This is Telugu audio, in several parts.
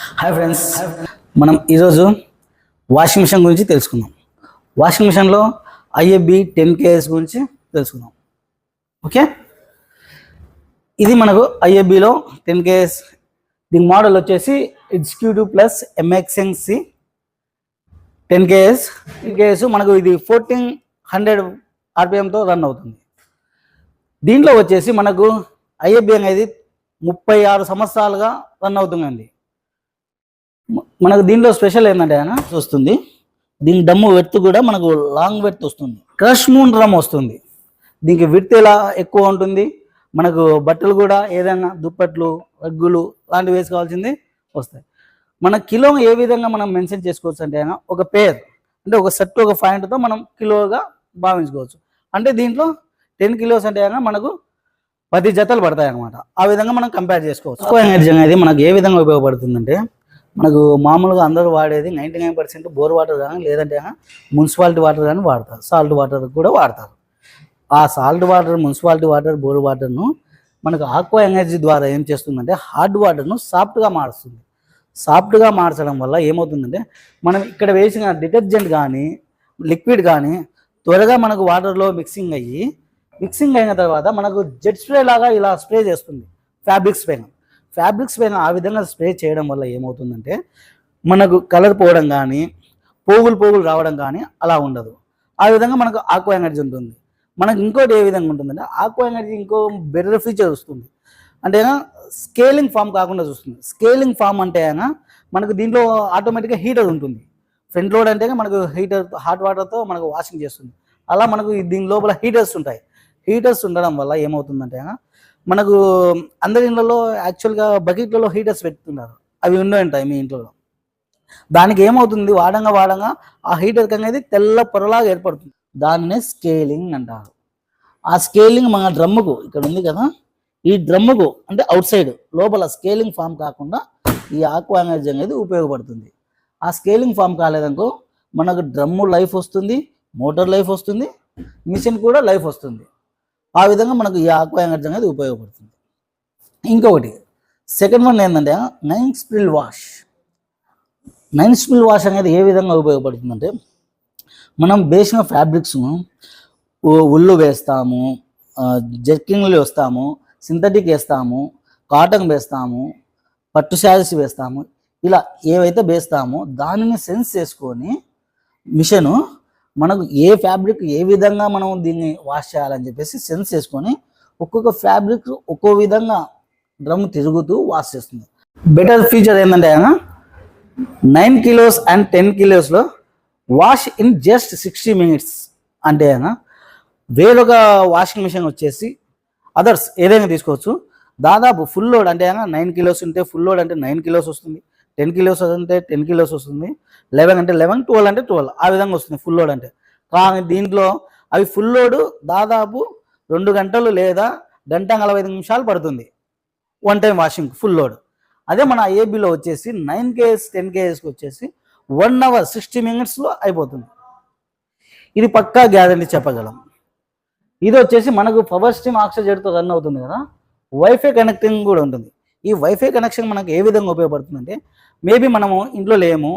హాయ్ ఫ్రెండ్స్ మనం ఈరోజు వాషింగ్ మిషన్ గురించి తెలుసుకుందాం. వాషింగ్ మిషన్లో ఐఎఫ్బి టెన్ కేఎస్ గురించి తెలుసుకుందాం. ఓకే ఇది మనకు ఐఎఫ్బిలో టెన్ కేఎస్ దీని మోడల్ వచ్చేసి executive plus MXNC ten KS ten KS మనకు ఇది ఫోర్టీన్ హండ్రెడ్ ఆర్పిఎంతో రన్ అవుతుంది. దీంట్లో వచ్చేసి మనకు ఐఎఫ్బి అనేది ముప్పై ఆరు సంవత్సరాలుగా రన్ అవుతుందండి. మనకు దీంట్లో స్పెషల్ ఏంటంటే ఆయన? వస్తుంది. దీని డమ్ము వెర్త్ కూడా మనకు లాంగ్ వెర్త్ వస్తుంది. క్రష్ మూన్ డ్రమ్ వస్తుంది. దీనికి విడ్త్ ఎలా ఎక్కువ ఉంటుంది? మనకు బట్టలు కూడా ఏదైనా దుప్పట్లు రగ్గులు లాంటివి వేసుకోవాల్సింది వస్తాయి. మన కిలో ఏ విధంగా మనం మెన్షన్ చేసుకోవచ్చు అంటే ఆయన? ఒక పేర్ అంటే ఒక సెట్ ఒక పాయింట్తో మనం కిలోగా భావించుకోవచ్చు. అంటే దీంట్లో టెన్ కిలోస్ అంటే ఆయన మనకు పది జతలు పడతాయి అన్నమాట ఆ విధంగా మనం కంపేర్ చేసుకోవచ్చు. ఎక్కువ ఎనర్జీ అనేది మనకు ఏ విధంగా ఉపయోగపడుతుందంటే మనకు మామూలుగా అందరూ వాడేది ninety nine percent bore water కానీ లేదంటే మున్సిపాలిటీ వాటర్ కానీ వాడతారు. సాల్ట్ వాటర్ కూడా వాడతారు. ఆ salt water municipality water bore వాటర్ను మనకు ఆక్వా ఎనర్జీ ద్వారా ఏం చేస్తుందంటే హార్డ్ వాటర్ను సాఫ్ట్గా మారుస్తుంది. సాఫ్ట్గా మార్చడం వల్ల ఏమవుతుందంటే మనం ఇక్కడ వేసిన డిటర్జెంట్ కానీ లిక్విడ్ కానీ త్వరగా మనకు వాటర్లో మిక్సింగ్ అయ్యి మిక్సింగ్ అయిన తర్వాత మనకు జెట్ స్ప్రే లాగా ఇలా స్ప్రే చేస్తుంది. ఫ్యాబ్రిక్ స్ప్రే ఫ్యాబ్రిక్స్ పైన ఆ విధంగా స్ప్రే చేయడం వల్ల ఏమవుతుందంటే మనకు కలర్ పోవడం కానీ పోగులు పోగులు రావడం కానీ అలా ఉండదు. ఆ విధంగా మనకు ఆక్వా ఎనర్జీ ఉంటుంది. మనకు ఇంకోటి ఏ విధంగా ఉంటుందంటే ఆక్వా ఎనర్జీ ఇంకో బెటర్ ఫీచర్ వస్తుంది. అంటే స్కేలింగ్ ఫామ్ కాకుండా చూస్తుంది. స్కేలింగ్ ఫామ్ అంటే అయినా మనకు దీంట్లో ఆటోమేటిక్గా హీటర్ ఉంటుంది. ఫ్రంట్ లోడ్ అంటే మనకు హీటర్ హాట్ వాటర్తో మనకు వాషింగ్ చేస్తుంది. అలా మనకు దీని లోపల హీటర్స్ ఉంటాయి. హీటర్స్ ఉండడం వల్ల ఏమవుతుందంటే అయినా మనకు అందరి ఇళ్ళలో యాక్చువల్గా బకెట్లలో హీటర్స్ పెట్టుతున్నారు. అవి ఉండే ఉంటాయి మీ ఇంట్లో. దానికి ఏమవుతుంది? వాడంగా వాడంగా ఆ హీటర్ అనేది తెల్ల పొరలాగా ఏర్పడుతుంది. దానినే స్కేలింగ్ అంటారు. ఆ స్కేలింగ్ మన డ్రమ్ముకు ఇక్కడ ఉంది కదా ఈ డ్రమ్ముకు అంటే అవుట్ సైడ్ లోపల స్కేలింగ్ ఫామ్ కాకుండా ఈ ఆక్వా ఎనర్జీ అనేది ఉపయోగపడుతుంది. ఆ స్కేలింగ్ ఫామ్ కాలేదనుకో మనకు డ్రమ్ము లైఫ్ వస్తుంది మోటార్ లైఫ్ వస్తుంది మిషన్ కూడా లైఫ్ వస్తుంది. ఆ విధంగా మనకు ఈ ఆక్వా ఎనర్జీ అనేది ఉపయోగపడుతుంది. ఇంకొకటి సెకండ్ వన్ ఏంటంటే nine spill wash nine spill wash అనేది ఏ విధంగా ఉపయోగపడుతుందంటే మనం వేసిన ఫ్యాబ్రిక్స్ను ఉల్లు వేస్తాము జర్కింగ్లు వేస్తాము సింథటిక్ వేస్తాము కాటన్ వేస్తాము పట్టు శారీస్ వేస్తాము ఇలా ఏవైతే వేస్తామో దానిని సెన్స్ చేసుకొని మిషను మనకు ఏ ఫ్యాబ్రిక్ ఏ విధంగా మనం దీన్ని వాష్ చేయాలని చెప్పేసి సెన్స్ చేసుకొని ఒక్కొక్క ఫ్యాబ్రిక్ ఒక్కో విధంగా డ్రమ్ తిరుగుతూ వాష్ చేస్తుంది. బెటర్ ఫీచర్ ఏంటంటే ఆయన nine kilos and ten కిలోస్లో wash in just sixty minutes అంటే ఆయన వేరొక వాషింగ్ మిషన్ వచ్చేసి అదర్స్ ఏదైనా తీసుకోవచ్చు. దాదాపు ఫుల్ లోడ్ అంటే నైన్ కిలోస్ ఉంటే ఫుల్ లోడ్ అంటే నైన్ కిలోస్ వస్తుంది. టెన్ కిలోస్ అంటే టెన్ కిలోస్ వస్తుంది. లెవెన్ అంటే లెవెన్ ట్వెల్వ్ అంటే ట్వెల్వ్. ఆ విధంగా వస్తుంది ఫుల్ లోడ్ అంటే. కానీ దీంట్లో అవి ఫుల్ లోడ్ దాదాపు రెండు గంటలు లేదా గంట నలభై ఐదు నిమిషాలు పడుతుంది. One time washing full load. అదే మన ఏబీలో వచ్చేసి నైన్ కేఎస్ టెన్ కేఎస్కి వచ్చేసి వన్ అవర్ సిక్స్టీ మినిట్స్లో అయిపోతుంది. ఇది పక్కా గ్యారంటీ చెప్పగలం. ఇది వచ్చేసి మనకు పవర్ స్టీమ్ ఆక్సిజన్తో రన్ అవుతుంది కదా. వైఫై కనెక్టింగ్ కూడా ఉంటుంది. ఈ వైఫై కనెక్షన్ మనకు ఏ విధంగా ఉపయోగపడుతుందంటే మేబీ మనము ఇంట్లో లేము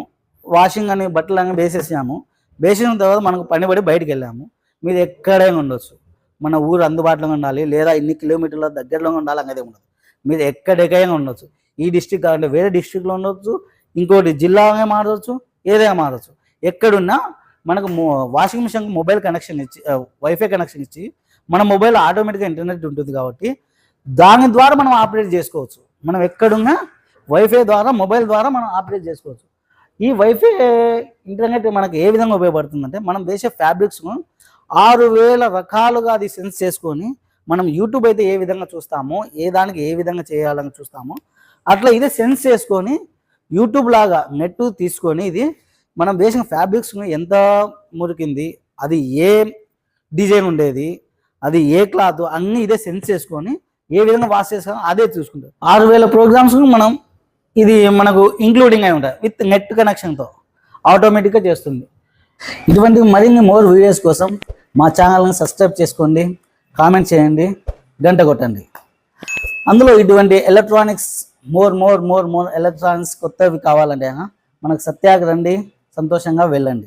వాషింగ్ అని బట్టలు అని వేసేసాము వేసిన తర్వాత మనకు పని పడి బయటికి వెళ్ళాము. మీరు ఎక్కడైనా ఉండొచ్చు. మన ఊరు అందుబాటులో ఉండాలి లేదా ఇన్ని కిలోమీటర్ల దగ్గరలో ఉండాలి అనేది ఉండదు. మీరు ఎక్కడెక్కడైనా ఉండొచ్చు. ఈ డిస్టిక్ కాకుండా వేరే డిస్టిక్లో ఉండొచ్చు ఇంకోటి జిల్లాగా మారవచ్చు ఏదైనా మారవచ్చు ఎక్కడున్నా మనకు వాషింగ్ మిషన్కి మొబైల్ కనెక్షన్ ఇచ్చి వైఫై కనెక్షన్ ఇచ్చి మన మొబైల్ ఆటోమేటిక్గా ఇంటర్నెట్ ఉంటుంది కాబట్టి దాని ద్వారా మనం ఆపరేట్ చేసుకోవచ్చు. మనం ఎక్కడున్నా వైఫై ద్వారా మొబైల్ ద్వారా మనం ఆపరేట్ చేసుకోవచ్చు. ఈ వైఫై ఇంటర్నెట్ మనకు ఏ విధంగా ఉపయోగపడుతుందంటే మనం వేసే ఫ్యాబ్రిక్స్ను ఆరు వేల రకాలుగా అది సెన్స్ చేసుకొని మనం యూట్యూబ్ అయితే ఏ విధంగా చూస్తామో ఏ దానికి ఏ విధంగా చేయాలని చూస్తామో అట్లా ఇదే సెన్స్ చేసుకొని యూట్యూబ్ లాగా నెట్ తీసుకొని ఇది మనం వేసిన ఫ్యాబ్రిక్స్ను ఎంత మురికింది అది ఏ డిజైన్ ఉండేది అది ఏ క్లాత్ అన్నీ ఇదే సెన్స్ చేసుకొని ఏ విధంగా వాష్ చేసుకోవాలో అదే చూసుకుంటారు ఆరు వేల ప్రోగ్రామ్స్ మనం ఇది మనకు ఇంక్లూడింగ్ అయి ఉంటుంది విత్ నెట్ కనెక్షన్తో ఆటోమేటిక్గా చేస్తుంది. ఇటువంటి మరిన్ని మోర్ వీడియోస్ కోసం మా ఛానల్ని సబ్స్క్రైబ్ చేసుకోండి కామెంట్ చేయండి గంట కొట్టండి. అందులో ఇటువంటి electronics more more more more electronics కొత్తవి కావాలంటే మనకు సత్యాగ్ రండి సంతోషంగా వెళ్ళండి.